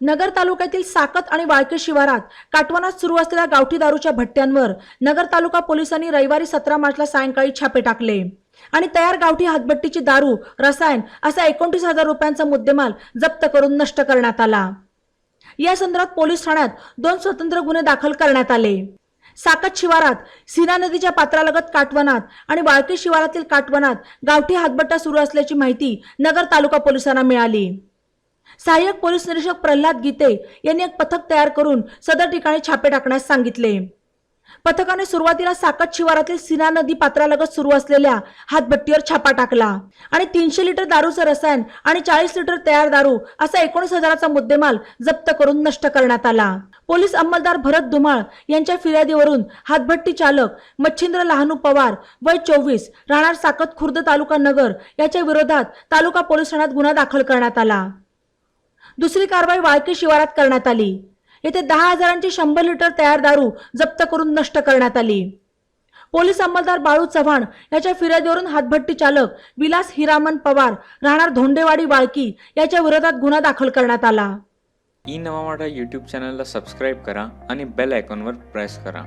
नगर तालुक्यातील साकत आणि वाळके शिवारात काटवनात सुरू असलेल्या गावठी दारूच्या भट्ट्यांवर नगर तालुका पोलिसांनी रविवारी सतरा मार्चला सायंकाळी छापे टाकले. आणि तयार गावठी हातभट्टीची दारू रसायन असा एकोणतीस हजार रुपयांचा मुद्देमाल जप्त करून नष्ट करण्यात आला. या संदर्भात पोलीस ठाण्यात दोन स्वतंत्र गुन्हे दाखल करण्यात आले. साकत शिवारात सीना नदीच्या पात्रालगत काटवनात आणि वाळके शिवारातील काटवनात गावठी हातभट्टा सुरू असल्याची माहिती नगर तालुका पोलिसांना मिळाली. सहाय्यक पोलीस निरीक्षक प्रल्हाद गीते यांनी एक पथक तयार करून सदर ठिकाणी छापे टाकण्यास सांगितले. पथकाने सुरुवातीला साकत शिवारातील सीना नदी पात्रालगत सुरू असलेल्या हातभट्टीवर छापा टाकला आणि तीनशे लिटर दारूचं रसायन आणि चाळीस लिटर तयार दारू असा एकोणीस हजाराचा मुद्देमाल जप्त करून नष्ट करण्यात आला. पोलीस अंमलदार भरत धुमाळ यांच्या फिर्यादीवरून हातभट्टी चालक मच्छिंद्र लहानू पवार वय चोवीस राहणार साकत खुर्द तालुका नगर याच्या विरोधात तालुका पोलीस ठाण्यात गुन्हा दाखल करण्यात आला. दुसरी कारवाई वाळकी शिवारात करण्यात आली. येथे दहा हजारांची शंभर लिटर तयार दारू जप्त करून नष्ट करण्यात आली. पोलीस अंमलदार बाळू चव्हाण याच्या फिर्यादीवरून हातभट्टी चालक विलास हिरामन पवार राहणार धोंडेवाडी वाळकी याच्या विरोधात गुन्हा दाखल करण्यात आला. ई नवा मराठा यूट्यूब चॅनलला सबस्क्राईब करा आणि बेल आयकॉनवर प्रेस करा.